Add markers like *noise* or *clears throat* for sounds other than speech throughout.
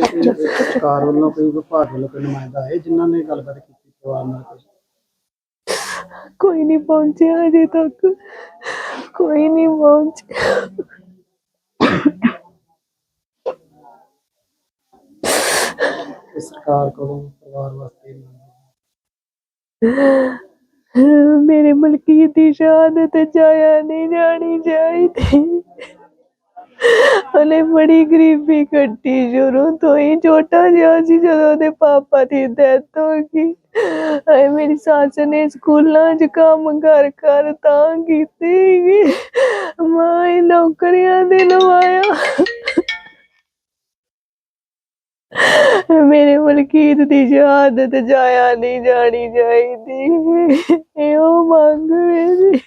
ਸਰਕਾਰ ਵੱਲੋਂ ਕੋਈ ਵਿਭਾਗ ਵੱਲੋਂ ਕੋਈ ਨੁਮਾਇੰਦਾ ਹੈ ਜਿਨ੍ਹਾਂ ਨੇ ਗੱਲਬਾਤ ਕੀਤੀ ਪਰਿਵਾਰ ਨਾਲ ਕੁਝ ਕੋਈ ਨਹੀਂ ਪਹੁੰਚਿਆ ਅਜੇ ਤੱਕ। ਕੋਈ ਨਹੀਂ ਪਹੁੰਚਿਆ ਤੇ ਸਰਕਾਰ ਕੋਲੋਂ ਪਰਿਵਾਰ ਵਾਸਤੇ ਮੇਰੇ ਮਲਕੀ ਦੀ ਸ਼ਹਾਦਤ ਜਾਇਆ ਨਹੀਂ ਜਾਣੀ ਚਾਹੀਦੀ। ਉਹਨੇ ਬੜੀ ਗਰੀਬੀ ਕੱਟੀ ਸ਼ੁਰੂ ਤੋਂ ਹੀ। ਛੋਟਾ ਜਿਹਾ ਸੀ ਜਦੋਂ ਉਹਦੇ ਪਾਪਾ ਦੀ ਡੈਥ ਹੋ ਗਈ। ਆਏ ਮੇਰੀ ਸੱਸ ਨੇ ਸਕੂਲਾਂ 'ਚ ਕੰਮ ਕਰ ਕਰ ਤਾਂ ਕੀਤੀ ਮਾਂ ਹੀ ਨੌਕਰੀਆਂ ਦੇ ਲਵਾਇਆ ਮੇਰੇ ਮਲਕੀਤ ਦੀ ਸ਼ਹਾਦਤ ਜਾਇਆ ਨਹੀਂ ਜਾਣੀ ਚਾਹੀਦੀ। ਇਹੋ ਮੰਗ ਮੇਰੀ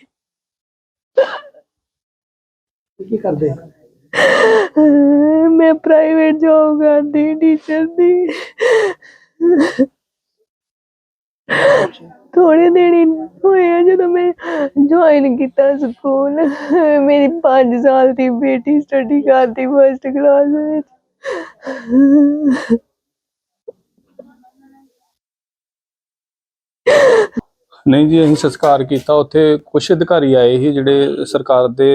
ਕੀ ਕਰਦੇ? ਮੈਂ ਪ੍ਰਾਈਵੇਟ ਜੌਬ ਕਰਦੀ ਟੀਚਰ ਦੀ। ਥੋੜੇ ਦਿਨ ਹੀ ਹੋਏ ਆ ਜਦੋਂ ਮੈਂ ਜੁਆਇਨ ਕੀਤਾ ਸਕੂਲ। ਮੇਰੀ 5 ਸਾਲ ਦੀ ਬੇਟੀ ਸਟੱਡੀ ਕਰਦੀ ਫਸਟ ਕਲਾਸ ਵਿੱਚ। ਨਹੀਂ ਜੀ, ਅਸੀਂ ਸੰਸਕਾਰ ਕੀਤਾ। ਉੱਥੇ ਕੁਝ ਅਧਿਕਾਰੀ ਆਏ ਸੀ ਜਿਹੜੇ ਸਰਕਾਰ ਦੇ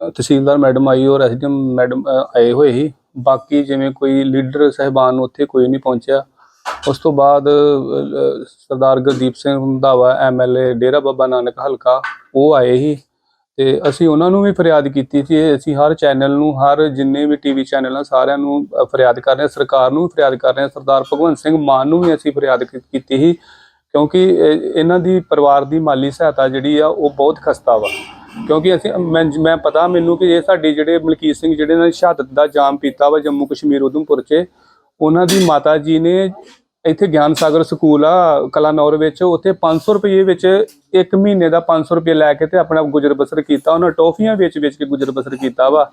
ਤਹਿਸੀਲਦਾਰ ਮੈਡਮ ਆਈ ਔਰ ਐਸਡੀਐਮ ਮੈਡਮ ਆਏ ਹੋਏ ਸੀ। ਬਾਕੀ ਜਿਵੇਂ ਕੋਈ ਲੀਡਰ ਸਹਿਬਾਨ ਉੱਥੇ ਕੋਈ ਨਹੀਂ ਪਹੁੰਚਿਆ। ਉਸ ਤੋਂ ਬਾਅਦ ਸਰਦਾਰ ਗੁਰਦੀਪ ਸਿੰਘ ਰੰਧਾਵਾ ਐਮਐਲਏ ਡੇਰਾ ਬਾਬਾ ਨਾਨਕ ਹਲਕਾ, ਉਹ ਆਏ ਸੀ। ਤੇ ਅਸੀਂ ਉਹਨਾਂ ਨੂੰ ਵੀ ਫਰਿਆਦ ਕੀਤੀ ਸੀ ਅਸੀਂ ਹਰ ਚੈਨਲ ਨੂੰ, ਹਰ ਜਿੰਨੇ ਵੀ ਟੀਵੀ ਚੈਨਲ ਆ, ਸਾਰਿਆਂ ਨੂੰ ਫਰਿਆਦ ਕਰ ਰਹੇ ਹਾਂ। ਸਰਕਾਰ ਨੂੰ ਵੀ ਫਰਿਆਦ ਕਰ ਰਹੇ ਹਾਂ। ਸਰਦਾਰ ਭਗਵੰਤ ਸਿੰਘ ਮਾਨ ਨੂੰ ਵੀ ਅਸੀਂ ਫਰਿਆਦ ਕੀਤੀ ਸੀ। ਕਿਉਂਕਿ ਇਹਨਾਂ ਦੀ ਪਰਿਵਾਰ ਦੀ ਮਾਲੀ ਸਹਾਇਤਾ ਜਿਹੜੀ ਆ, ਉਹ ਬਹੁਤ ਖਸਤਾ ਵਾ। ਕਿਉਂਕਿ ਅਸੀਂ, ਮੈਂ ਮੈਂ ਪਤਾ ਮੈਨੂੰ ਕਿ ਇਹ ਸਾਡੇ ਜਿਹੜੇ ਮਲਕੀਤ ਸਿੰਘ ਜਿਹੜੇ ਨੇ ਸ਼ਹਾਦਤ ਦਾ ਜਾਮ ਪੀਤਾ ਵਾ ਜੰਮੂ ਕਸ਼ਮੀਰ ਉਧਮਪੁਰ 'ਚ, ਉਹਨਾਂ ਦੀ ਮਾਤਾ ਜੀ ਨੇ ਇੱਥੇ ਗਿਆਨ ਸਾਗਰ ਸਕੂਲ ਆ, ਕਲਾਨੌਰ ਵਿੱਚ, ਉੱਥੇ 500 ਰੁਪਏ ਵਿੱਚ ਇੱਕ ਮਹੀਨੇ ਦਾ 500 ਰੁਪਏ ਲੈ ਕੇ ਤੇ ਆਪਣਾ ਗੁਜ਼ਰ ਬਸਰ ਕੀਤਾ, ਉਹਨਾਂ ਟੋਫੀਆਂ ਵੇਚ ਵੇਚ ਕੇ ਗੁਜ਼ਰ ਬਸਰ ਕੀਤਾ ਵਾ।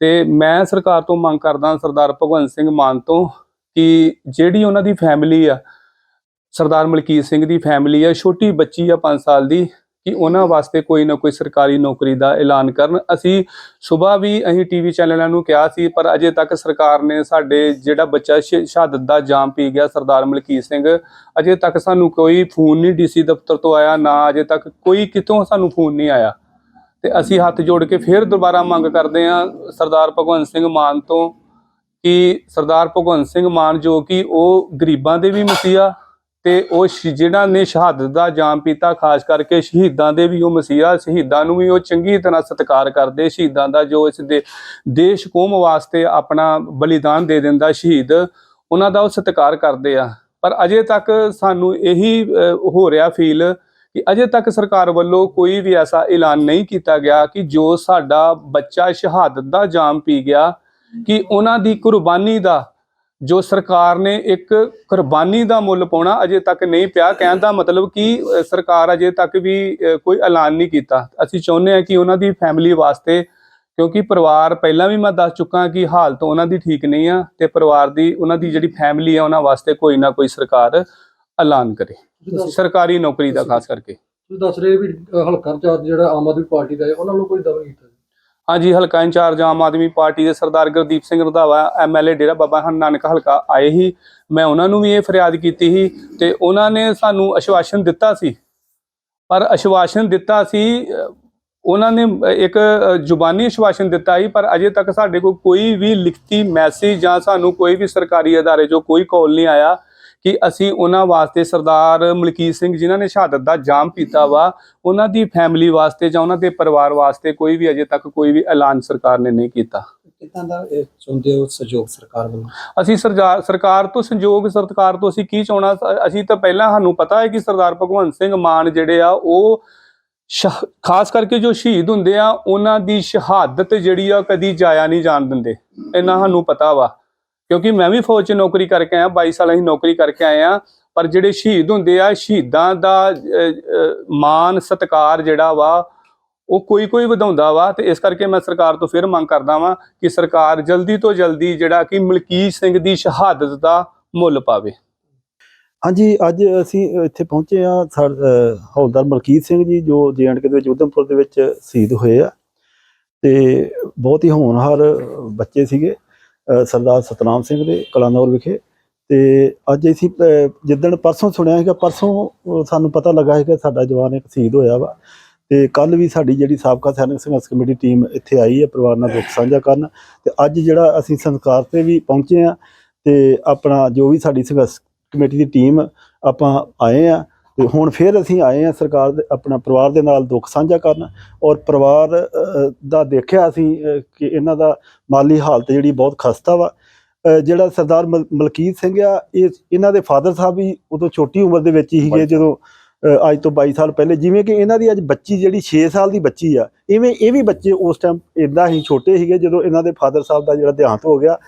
ਤੇ ਮੈਂ ਸਰਕਾਰ ਤੋਂ ਮੰਗ ਕਰਦਾ ਸਰਦਾਰ ਭਗਵੰਤ ਸਿੰਘ ਮਾਨ ਤੋਂ ਕਿ ਜਿਹੜੀ ਉਹਨਾਂ ਦੀ ਫੈਮਿਲੀ ਆ, ਸਰਦਾਰ ਮਲਕੀਤ ਸਿੰਘ ਦੀ ਫੈਮਿਲੀ ਆ, ਛੋਟੀ ਬੱਚੀ ਆ 5 ਸਾਲ ਦੀ ਕਿ ਉਹਨਾਂ ਵਾਸਤੇ ਕੋਈ ਨਾ ਕੋਈ ਸਰਕਾਰੀ ਨੌਕਰੀ ਦਾ ਐਲਾਨ ਕਰਨ। ਅਸੀਂ ਸਵੇਰ ਵੀ ਅਸੀਂ ਟੀਵੀ ਚੈਨਲਾਂ ਨੂੰ ਕਿਹਾ ਸੀ, ਪਰ ਅਜੇ ਤੱਕ ਸਰਕਾਰ ਨੇ ਸਾਡੇ ਜਿਹੜਾ ਬੱਚਾ ਸ਼- ਸ਼ਹਾਦਤ ਦਾ ਜਾਮ ਪੀ ਗਿਆ, ਸਰਦਾਰ ਮਲਕੀਤ ਸਿੰਘ। ਅਜੇ ਤੱਕ ਸਾਨੂੰ ਕੋਈ ਫੋਨ ਨਹੀਂ ਡੀਸੀ ਦਫ਼ਤਰ ਤੋਂ ਆਇਆ, ਨਾ ਅਜੇ ਤੱਕ ਕੋਈ ਕਿਤੋਂ ਸਾਨੂੰ ਫੋਨ ਨਹੀਂ ਆਇਆ। ਤੇ ਅਸੀਂ ਹੱਥ ਜੋੜ ਕੇ ਫਿਰ ਦੁਬਾਰਾ ਮੰਗ ਕਰਦੇ ਹਾਂ ਸਰਦਾਰ ਭਗਵੰਤ ਸਿੰਘ ਮਾਨ ਤੋਂ ਕਿ ਸਰਦਾਰ ਭਗਵੰਤ ਸਿੰਘ ਮਾਨ ਜੋ ਕਿ ਉਹ ਗਰੀਬਾਂ ਦੇ ਵੀ ਮਸੀਹਾ ਤੇ ਉਹ ਸ਼- ਜਿਹੜਾ ਨੇ ਸ਼ਹਾਦਤ ਦਾ ਜਾਮ ਪੀਤਾ, ਖਾਸ ਕਰਕੇ ਸ਼ਹੀਦਾਂ ਦੇ ਵੀ ਉਹ ਮਸੀਹਾ ਸ਼ਹੀਦਾਂ ਨੂੰ ਵੀ ਉਹ ਚੰਗੀ ਤਰ੍ਹਾਂ ਸਤਿਕਾਰ ਕਰਦੇ। ਸ਼ਹੀਦਾਂ ਦਾ ਜੋ ਇਸ ਦੇ ਦੇਸ਼ ਕੌਮ ਵਾਸਤੇ ਆਪਣਾ ਬਲੀਦਾਨ ਦੇ ਦਿੰਦਾ ਸ਼ਹੀਦ, ਉਹਨਾਂ ਦਾ ਉਹ ਸਤਿਕਾਰ ਕਰਦੇ ਆ। ਪਰ ਅਜੇ ਤੱਕ ਸਾਨੂੰ ਇਹੀ ਹੋ ਰਿਹਾ ਫੀਲ ਕਿ ਅਜੇ ਤੱਕ ਸਰਕਾਰ ਵੱਲੋਂ ਕੋਈ ਵੀ ਐਸਾ ਐਲਾਨ ਨਹੀਂ ਕੀਤਾ ਗਿਆ ਕਿ ਜੋ ਸਾਡਾ ਬੱਚਾ ਸ਼ਹਾਦਤ ਦਾ ਜਾਮ ਪੀ ਗਿਆ, ਕਿ ਉਹਨਾਂ ਦੀ ਕੁਰਬਾਨੀ ਦਾ ਜੋ ਸਰਕਾਰ ਨੇ ਇੱਕ ਕੁਰਬਾਨੀ ਦਾ ਮੁੱਲ ਪਾਉਣਾ ਅਜੇ ਤੱਕ ਨਹੀਂ ਪਿਆ, ਕਹਿਣ ਦਾ ਮਤਲਬ ਕਿ ਸਰਕਾਰ ਅਜੇ ਤੱਕ ਵੀ ਕੋਈ ਐਲਾਨ ਨਹੀਂ ਕੀਤਾ। ਅਸੀਂ ਚਾਹੁੰਦੇ ਹਾਂ ਕਿ ਉਹਨਾਂ ਦੀ ਫੈਮਿਲੀ ਵਾਸਤੇ, ਕਿਉਂਕਿ ਪਰਿਵਾਰ, ਪਹਿਲਾਂ ਵੀ ਮੈਂ ਦੱਸ ਚੁੱਕਾ ਕਿ ਹਾਲਤ ਉਹਨਾਂ ਦੀ ਠੀਕ ਨਹੀਂ ਆ ਤੇ ਪਰਿਵਾਰ ਦੀ, ਉਹਨਾਂ ਦੀ ਜਿਹੜੀ ਫੈਮਿਲੀ ਆ, ਉਹਨਾਂ ਵਾਸਤੇ ਕੋਈ ਨਾ ਕੋਈ ਸਰਕਾਰ ਐਲਾਨ ਕਰੇ। ਸਰਕਾਰੀ ਨੌਕਰੀ ਦਾ, ਖਾਸ ਕਰਕੇ। ਤੁਸੀਂ ਦੱਸ ਰਹੇ ਵੀ ਹਲਕਾ ਚਾਰਜ ਜਿਹੜਾ ਆਮ ਆਦਮੀ ਪਾਰਟੀ ਦਾ ਹੈ, ਉਹਨਾਂ ਨੂੰ ਕੋਈ ਦਵਾ ਕੀਤਾ। ਹਾਂਜੀ, ਹਲਕਾ ਇੰਚਾਰਜ ਆਮ ਆਦਮੀ ਪਾਰਟੀ ਦੇ ਸਰਦਾਰ ਗੁਰਦੀਪ ਸਿੰਘ ਰੰਧਾਵਾ ਐਮਐਲਏ ਡੇਰਾ ਬਾਬਾ ਹਨ ਨਾਨਕ ਹਲਕਾ ਆਏ ਹੀ ਮੈਂ ਉਹਨਾਂ ਨੂੰ ਵੀ ਇਹ ਫਰਿਆਦ ਕੀਤੀ ਸੀ ਤੇ ਉਹਨਾਂ ਨੇ ਸਾਨੂੰ ਅਸ਼ਵਾਸਨ ਦਿੱਤਾ ਸੀ। ਪਰ ਅਸ਼ਵਾਸਨ ਦਿੱਤਾ ਸੀ ਉਹਨਾਂ ਨੇ ਇੱਕ ਜ਼ੁਬਾਨੀ ਅਸ਼ਵਾਸਨ ਦਿੱਤਾ ਸੀ, ਪਰ ਅਜੇ ਤੱਕ ਸਾਡੇ ਕੋਲ ਕੋਈ ਵੀ ਲਿਖਤੀ ਮੈਸੇਜ ਜਾਂ ਸਾਨੂੰ ਕੋਈ ਵੀ ਸਰਕਾਰੀ ਅਦਾਰੇ 'ਚੋਂ ਕੋਈ ਕਾਲ ਨਹੀਂ ਆਇਆ। ਕਿ ਅਸੀਂ ਉਹਨਾਂ ਵਾਸਤੇ ਸਰਦਾਰ ਮਲਕੀਤ ਸਿੰਘ ਜਿਨ੍ਹਾਂ ਨੇ ਸ਼ਹਾਦਤ ਦਾ ਜਾਮ ਪੀਤਾ ਵਾ ਉਹਨਾਂ ਦੀ ਫੈਮਿਲੀ ਵਾਸਤੇ ਜਾਂ ਉਹਨਾਂ ਦੇ ਪਰਿਵਾਰ ਵਾਸਤੇ ਕੋਈ ਵੀ ਅਜੇ ਤੱਕ ਕੋਈ ਵੀ ਐਲਾਨ ਸਰਕਾਰ ਨੇ ਨਹੀਂ ਕੀਤਾ। ਕਿੱਦਾਂ ਦਾ ਇਹ ਚਾਹੁੰਦੇ ਹੋ ਸਹਿਯੋਗ ਸਰਕਾਰ ਵੱਲੋਂ? ਅਸੀਂ ਸਰਜਾ- ਸਰਕਾਰ ਤੋਂ ਸੰਯੋਗ ਸਰਕਾਰ ਤੋਂ ਅਸੀਂ ਕੀ ਚਾਹਣਾ? ਅਸੀਂ ਤਾਂ ਪਹਿਲਾਂ ਸਾਨੂੰ ਪਤਾ ਹੈ ਕਿ ਸਰਦਾਰ ਭਗਵੰਤ ਸਿੰਘ ਮਾਨ ਜਿਹੜੇ ਆ ਉਹ ਖਾਸ ਕਰਕੇ ਜੋ ਸ਼ਹੀਦ ਹੁੰਦੇ ਆ ਉਹਨਾਂ ਦੀ ਸ਼ਹਾਦਤ ਜਿਹੜੀ ਆ ਕਦੀ ਜਾਇਆ ਨਹੀਂ ਜਾਣ ਦਿੰਦੇ। ਇਹਨਾਂ ਸਾਨੂੰ ਪਤਾ ਵਾ। ਕਿਉਂਕਿ ਮੈਂ ਵੀ ਫੌਜ 'ਚ ਨੌਕਰੀ ਕਰਕੇ ਆਇਆ 22 ਸਾਲ ਅਸੀਂ ਨੌਕਰੀ ਕਰਕੇ ਆਏ ਆ ਪਰ ਜਿਹੜੇ ਸ਼ਹੀਦ ਹੁੰਦੇ ਆ ਸ਼ਹੀਦਾਂ ਦਾ ਅ, ਅ, ਮਾਨ ਸਤਕਾਰ ਜਿਹੜਾ ਵਾ ਉਹ ਕੋਈ ਕੋਈ ਵਧਾਉਂਦਾ ਵਾ ਤੇ ਇਸ ਕਰਕੇ ਮੈਂ ਸਰਕਾਰ ਤੋਂ ਫਿਰ ਮੰਗ ਕਰਦਾ ਵਾਂ ਕਿ ਸਰਕਾਰ ਜਲਦੀ ਤੋਂ ਜਲਦੀ ਜਿਹੜਾ ਕਿ ਮਲਕੀਤ ਸਿੰਘ ਦੀ ਸ਼ਹਾਦਤ ਦਾ ਮੁੱਲ ਪਾਵੇ। ਹਾਂਜੀ ਅੱਜ ਅਸੀਂ ਇੱਥੇ ਪਹੁੰਚੇ ਆ ਹੌਲਦਾਰ ਮਲਕੀਤ ਸਿੰਘ ਜੀ ਜੋ ਜੇਐਂਡਕੇ ਦੇ ਵਿੱਚ ਉਧਮਪੁਰ ਦੇ ਵਿੱਚ ਸ਼ਹੀਦ ਹੋਏ ਆ। ਤੇ ਬਹੁਤ ਹੀ ਹੋਣਹਾਰ ਬੱਚੇ ਸੀਗੇ। ਸਰਦਾਰ ਸਤਨਾਮ ਸਿੰਘ ਦੇ ਕਲਾਨੌਰ ਵਿਖੇ। ਤੇ ਅੱਜ ਅਸੀਂ ਜਿੱਦਣ ਪਰਸੋਂ ਸੁਣਿਆ ਸੀਗਾ, ਪਰਸੋਂ ਸਾਨੂੰ ਪਤਾ ਲੱਗਾ ਸੀ ਸਾਡਾ ਜਵਾਨ ਇੱਕ ਸ਼ਹੀਦ ਹੋਇਆ ਵਾ। ਤੇ ਕੱਲ ਵੀ ਸਾਡੀ ਜਿਹੜੀ ਸਾਬਕਾ ਸੈਨਿਕ ਸੰਘਰਸ਼ ਕਮੇਟੀ ਟੀਮ ਇੱਥੇ ਆਈ ਹੈ, ਪਰਿਵਾਰ ਨਾਲ ਦੁੱਖ ਸਾਂਝਾ ਕਰਨ। ਤੇ ਅੱਜ ਜਿਹੜਾ ਅਸੀਂ ਸੰਸਕਾਰ ਤੇ ਵੀ ਪਹੁੰਚੇ ਆ ਤੇ ਆਪਣਾ ਜੋ ਵੀ ਸਾਡੀ ਸੰਘਰਸ਼ ਕਮੇਟੀ ਦੀ ਟੀਮ ਆਪਾਂ ਆਏ ਆ ਤੇ ਹੁਣ ਫਿਰ ਅਸੀਂ ਆਏ ਆ ਸਰਕਾਰ ਦੇ ਆਪਣਾ ਪਰਿਵਾਰ ਦੇ ਨਾਲ ਦੁੱਖ ਸਾਂਝਾ ਕਰਨ ਔਰ ਪਰਿਵਾਰ ਦਾ ਦੇਖਿਆ ਅਸੀਂ ਕਿ ਇਹਨਾਂ ਦਾ ਮਾਲੀ ਹਾਲਤ ਜਿਹੜੀ ਬਹੁਤ ਖਸਤਾ ਵਾ। ਜਿਹੜਾ ਸਰਦਾਰ ਮਲ- ਮਲਕੀਤ ਸਿੰਘ ਆ ਇਹ ਇਹਨਾਂ ਦੇ ਫਾਦਰ ਸਾਹਿਬ ਵੀ ਉਦੋਂ ਛੋਟੀ ਉਮਰ ਦੇ ਵਿੱਚ ਹੀ ਸੀਗੇ ਜਦੋਂ ਅੱਜ ਤੋਂ 22 ਸਾਲ ਪਹਿਲੇ। ਜਿਵੇਂ ਕਿ ਇਹਨਾਂ ਦੀ ਅੱਜ ਬੱਚੀ ਜਿਹੜੀ 6 ਸਾਲ ਦੀ ਬੱਚੀ ਆ ਇਵੇਂ ਇਹ ਵੀ ਬੱਚੇ ਉਸ ਟਾਈਮ ਇਦਾਂ ਹੀ ਛੋਟੇ ਸੀਗੇ ਜਦੋਂ ਇਹਨਾਂ ਦੇ ਫਾਦਰ ਸਾਹਿਬ ਦਾ ਜਿਹੜਾ ਦੇਹਾਂਤ ਹੋ ਗਿਆ।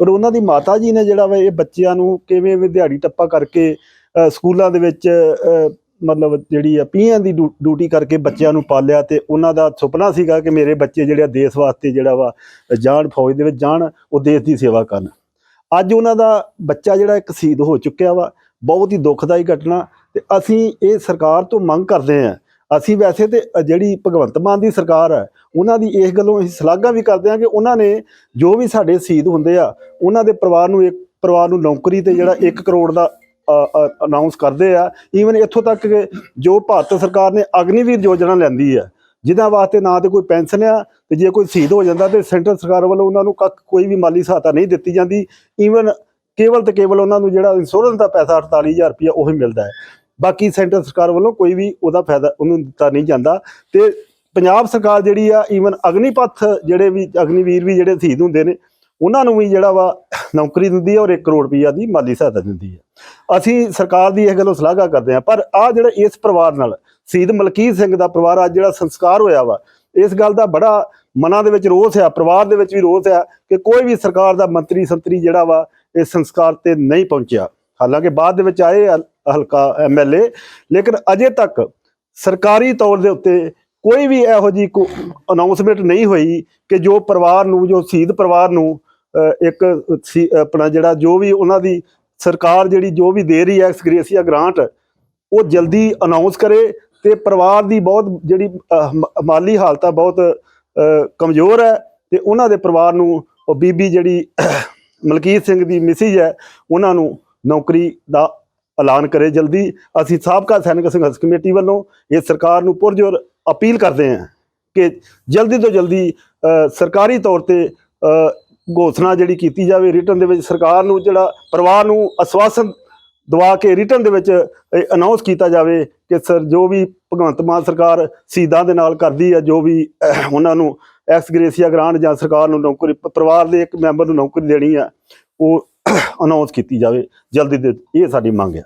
ਔਰ ਉਹਨਾਂ ਦੀ ਮਾਤਾ ਜੀ ਨੇ ਜਿਹੜਾ ਵਾ ਇਹ ਬੱਚਿਆਂ ਨੂੰ ਕਿਵੇਂ ਵੀ ਦਿਹਾੜੀ ਟੱਪਾ ਕਰਕੇ ਸਕੂਲਾਂ ਦੇ ਵਿੱਚ ਮਤਲਬ ਜਿਹੜੀ ਆ ਪੀਆਂ ਦੀ ਡਿਊ- ਡਿਊਟੀ ਕਰਕੇ ਬੱਚਿਆਂ ਨੂੰ ਪਾਲਿਆ ਤੇ ਉਹਨਾਂ ਦਾ ਸੁਪਨਾ ਸੀਗਾ ਕਿ ਮੇਰੇ ਬੱਚੇ ਜਿਹੜੇ ਆ ਦੇਸ਼ ਵਾਸਤੇ ਜਿਹੜਾ ਵਾ, ਜਾਣ, ਫੌਜ ਦੇ ਵਿੱਚ ਜਾਣ, ਉਹ ਦੇਸ਼ ਦੀ ਸੇਵਾ ਕਰਨ। ਅੱਜ ਉਹਨਾਂ ਦਾ ਬੱਚਾ ਜਿਹੜਾ ਇੱਕ ਸ਼ਹੀਦ ਹੋ ਚੁੱਕਿਆ ਵਾ, ਬਹੁਤ ਹੀ ਦੁਖਦਾਈ ਘਟਨਾ ਤੇ ਅਸੀਂ ਇਹ ਸਰਕਾਰ ਤੋਂ ਮੰਗ ਕਰਦੇ ਹਾਂ, ਅਸੀਂ ਵੈਸੇ ਤੇ ਜਿਹੜੀ ਭਗਵੰਤ ਮਾਨ ਦੀ ਸਰਕਾਰ ਹੈ ਉਹਨਾਂ ਦੀ ਇਸ ਗੱਲੋਂ ਅਸੀਂ ਸ਼ਲਾਘਾ ਵੀ ਕਰਦੇ ਹਾਂ ਕਿ ਉਹਨਾਂ ਨੇ ਜੋ ਵੀ ਸਾਡੇ ਸ਼ਹੀਦ ਹੁੰਦੇ ਆ, ਉਹਨਾਂ ਦੇ ਪਰਿਵਾਰ ਨੂੰ ਇੱਕ, ਪਰਿਵਾਰ ਨੂੰ ਨੌਕਰੀ ਤੇ ਜਿਹੜਾ 1 ਕਰੋੜ ਦਾ ਅਨਾਉਂਸ ਕਰਦੇ ਆ ਈਵਨ ਇੱਥੋਂ ਤੱਕ ਕਿ ਜੋ ਭਾਰਤ ਸਰਕਾਰ ਨੇ ਅਗਨੀਵੀਰ ਯੋਜਨਾ ਲੈਂਦੀ ਹੈ ਜਿਹਨਾਂ ਵਾਸਤੇ ਨਾ ਤੇ ਕੋਈ ਪੈਨਸ਼ਨ ਆ, ਤੇ ਜੇ ਕੋਈ ਸ਼ਹੀਦ ਹੋ ਜਾਂਦਾ ਤੇ ਸੈਂਟਰ ਸਰਕਾਰ ਵੱਲੋਂ ਉਹਨਾਂ ਨੂੰ ਕੱਖ ਕੋਈ ਵੀ ਮਾਲੀ ਸਹਾਇਤਾ ਨਹੀਂ ਦਿੱਤੀ ਜਾਂਦੀ ਈਵਨ ਕੇਵਲ ਤੇ ਕੇਵਲ ਉਹਨਾਂ ਨੂੰ ਜਿਹੜਾ ਇੰਸ਼ੋਰੈਂਸ ਦਾ ਪੈਸਾ 48000 ਰੁਪਇਆ ਉਹ ਹੀ ਮਿਲਦਾ ਹੈ। ਬਾਕੀ ਸੈਂਟਰ ਸਰਕਾਰ ਵੱਲੋਂ ਕੋਈ ਵੀ ਉਹਦਾ ਫਾਇਦਾ ਉਹਨੂੰ ਦਿੱਤਾ ਨਹੀਂ ਜਾਂਦਾ। ਤੇ ਪੰਜਾਬ ਸਰਕਾਰ ਜਿਹੜੀ ਆ ਈਵਨ ਅਗਨੀਪਥ ਜਿਹੜੇ ਵੀ, ਅਗਨੀਵੀਰ ਵੀ ਜਿਹੜੇ ਸ਼ਹੀਦ ਹੁੰਦੇ ਨੇ ਉਹਨਾਂ ਨੂੰ ਵੀ ਜਿਹੜਾ ਵਾ ਨੌਕਰੀ ਦਿੰਦੀ ਹੈ ਔਰ 1 ਕਰੋੜ ਰੁਪਈਆ ਦੀ ਮਾਲੀ ਸਹਾਇਤਾ ਦਿੰਦੀ ਹੈ ਅਸੀਂ ਸਰਕਾਰ ਦੀ ਇਹ ਗੱਲੋਂ ਸ਼ਲਾਘਾ ਕਰਦੇ ਹਾਂ ਪਰ ਆ ਜਿਹੜਾ ਇਸ ਪਰਿਵਾਰ ਨਾਲ, ਸ਼ਹੀਦ ਮਲਕੀਤ ਸਿੰਘ ਦਾ ਪਰਿਵਾਰ ਅੱਜ ਜਿਹੜਾ ਸੰਸਕਾਰ ਹੋਇਆ ਵਾ, ਇਸ ਗੱਲ ਦਾ ਬੜਾ ਮਨਾਂ ਦੇ ਵਿੱਚ ਰੋਸ ਆ, ਪਰਿਵਾਰ ਦੇ ਵਿੱਚ ਵੀ ਰੋਸ ਆ ਕਿ ਕੋਈ ਵੀ ਸਰਕਾਰ ਦਾ ਮੰਤਰੀ ਸੰਤਰੀ ਜਿਹੜਾ ਵਾ, ਇਸ ਸੰਸਕਾਰ ਤੇ ਨਹੀਂ ਪਹੁੰਚਿਆ। ਹਾਲਾਂਕਿ ਬਾਅਦ ਦੇ ਵਿੱਚ ਆਏ ਹਲ- ਹਲਕਾ ਐਮਐਲਏ ਲੇਕਿਨ ਅਜੇ ਤੱਕ ਸਰਕਾਰੀ ਤੌਰ ਦੇ ਉੱਤੇ ਕੋਈ ਵੀ ਇਹੋ ਜੀ ਅਨਾਉਂਸਮੈਂਟ ਨਹੀਂ ਹੋਈ ਕਿ ਜੋ ਪਰਿਵਾਰ ਨੂੰ, ਜੋ ਸ਼ਹੀਦ ਪਰਿਵਾਰ ਨੂੰ ਇੱਕ ਸੀ- ਆਪਣਾ ਜਿਹੜਾ ਜੋ ਵੀ ਉਹਨਾਂ ਦੀ ਸਰਕਾਰ ਜਿਹੜੀ ਜੋ ਵੀ ਦੇ ਰਹੀ ਹੈ ਐਕਸਗ੍ਰੇਸੀਆ ਗ੍ਰਾਂਟ ਉਹ ਜਲਦੀ ਅਨਾਉਂਸ ਕਰੇ ਤੇ ਪਰਿਵਾਰ ਦੀ ਬਹੁਤ ਜਿਹੜੀ ਮਾਲੀ ਹਾਲਤ ਆ, ਬਹੁਤ ਕਮਜ਼ੋਰ ਹੈ ਤੇ ਉਹਨਾਂ ਦੇ ਪਰਿਵਾਰ ਨੂੰ ਉਹ ਬੀਬੀ ਜਿਹੜੀ ਮਲਕੀਤ ਸਿੰਘ ਦੀ ਮਿਸਿਜ ਹੈ, ਉਹਨਾਂ ਨੂੰ ਨੌਕਰੀ ਦਾ ਐਲਾਨ ਕਰੇ ਜਲਦੀ। ਅਸੀਂ ਸਾਬਕਾ ਸੈਨਿਕ ਸੰਘਰਸ਼ ਕਮੇਟੀ ਵੱਲੋਂ ਇਹ ਸਰਕਾਰ ਨੂੰ ਪੁਰਜੋਰ ਅਪੀਲ ਕਰਦੇ ਹਾਂ ਕਿ ਜਲਦੀ ਤੋਂ ਜਲਦੀ ਸਰਕਾਰੀ ਤੌਰ ਤੇ ਘੋਸ਼ਣਾ ਜਿਹੜੀ ਕੀਤੀ ਜਾਵੇ ਰਿਟਰਨ ਦੇ ਵਿੱਚ, ਸਰਕਾਰ ਨੂੰ ਜਿਹੜਾ ਪਰਿਵਾਰ ਨੂੰ ਅਸਵਾਸਨ ਦਵਾ ਕੇ ਰਿਟਰਨ ਦੇ ਵਿੱਚ ਅਨਾਉਂਸ ਕੀਤਾ ਜਾਵੇ ਕਿ ਸਰ ਜੋ ਵੀ ਭਗਵੰਤ ਮਾਨ ਸਰਕਾਰ ਸ਼ਹੀਦਾਂ ਦੇ ਨਾਲ ਕਰਦੀ ਹੈ ਜੋ ਵੀ ਉਹਨਾਂ ਨੂੰ ਐਕਸ ਗ੍ਰੇਸੀਆ ਗ੍ਰਾਂਟ ਜਾਂ ਸਰਕਾਰ ਨੂੰ ਨੌਕਰੀ ਪਰਿਵਾਰ ਦੇ ਇੱਕ ਮੈਂਬਰ ਨੂੰ ਨੌਕਰੀ ਦੇਣੀ ਆ, ਉਹ *clears throat* ਅਨਾਉਂਸ ਕੀਤੀ ਜਾਵੇ। ਜਲਦੀ ਦੇ, ਇਹ ਸਾਡੀ ਮੰਗ ਹੈ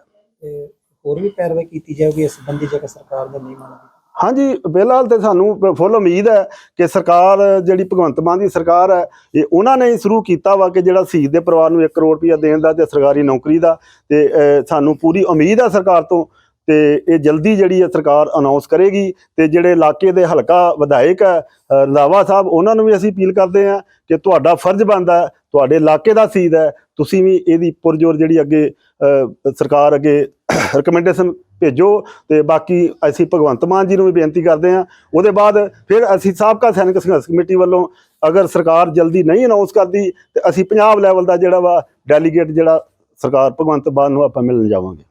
ਹੋਰ ਵੀ ਪੈਰਵਾਈ ਕੀਤੀ ਜਾਊਗੀ ਇਸ ਸੰਬੰਧੀ ਜੇਕਰ ਸਰਕਾਰ ਦਾ ਨਹੀਂ ਮੰਨਦੀ? ਹਾਂਜੀ, ਫਿਲਹਾਲ ਤੇ ਸਾਨੂੰ ਫੁੱਲ ਉਮੀਦ ਹੈ ਕਿ ਸਰਕਾਰ, ਜਿਹੜੀ ਭਗਵੰਤ ਮਾਨ ਦੀ ਸਰਕਾਰ ਹੈ, ਇਹ ਉਹਨਾਂ ਨੇ ਹੀ ਸ਼ੁਰੂ ਕੀਤਾ ਵਾ ਕਿ ਜਿਹੜਾ ਸ਼ਹੀਦ ਦੇ ਪਰਿਵਾਰ ਨੂੰ 1 ਕਰੋੜ ਰੁਪਇਆ ਦੇਣ ਦਾ ਤੇ ਸਰਕਾਰੀ ਨੌਕਰੀ ਦਾ ਤੇ ਸਾਨੂੰ ਪੂਰੀ ਉਮੀਦ ਹੈ ਸਰਕਾਰ ਤੋਂ ਤੇ ਇਹ ਜਲਦੀ ਜਿਹੜੀ ਹੈ ਸਰਕਾਰ ਅਨਾਉਂਸ ਕਰੇਗੀ ਤੇ ਜਿਹੜੇ ਇਲਾਕੇ ਦੇ ਹਲਕਾ ਵਿਧਾਇਕ ਹੈ ਰੰਧਾਵਾ ਸਾਹਿਬ, ਉਹਨਾਂ ਨੂੰ ਵੀ ਅਸੀਂ ਅਪੀਲ ਕਰਦੇ ਹਾਂ ਕਿ ਤੁਹਾਡਾ ਫਰਜ਼ ਬਣਦਾ ਤੁਹਾਡੇ ਇਲਾਕੇ ਦਾ ਸ਼ਹੀਦ ਹੈ, ਤੁਸੀਂ ਵੀ ਇਹਦੀ ਪੁਰਜੋਰ ਜਿਹੜੀ ਅੱਗੇ ਸਰਕਾਰ ਅੱਗੇ ਰეკਮੈਂਡੇਸ਼ਨ ਭੇਜੋ ਤੇ ਬਾਕੀ ਅਸੀਂ ਭਗਵੰਤ ਮਾਨ ਜੀ ਨੂੰ ਵੀ ਬੇਨਤੀ ਕਰਦੇ ਹਾਂ। ਉਹਦੇ ਬਾਅਦ ਫਿਰ ਅਸੀਂ ਸਾਬਕਾ ਸੈਨਿਕ ਸੰਘਰਸ਼ ਕਮੇਟੀ ਵੱਲੋਂ ਅਗਰ ਸਰਕਾਰ ਜਲਦੀ ਨਹੀਂ ਅਨਾਉਂਸ ਕਰਦੀ, ਤੇ ਅਸੀਂ ਪੰਜਾਬ ਲੈਵਲ ਦਾ ਜਿਹੜਾ ਵਾ ਡੈਲੀਗੇਟ ਜਿਹੜਾ ਸਰਕਾਰ ਭਗਵੰਤ ਮਾਨ ਨੂੰ ਆਪਾਂ ਮਿਲਣ ਜਾਵਾਂਗੇ।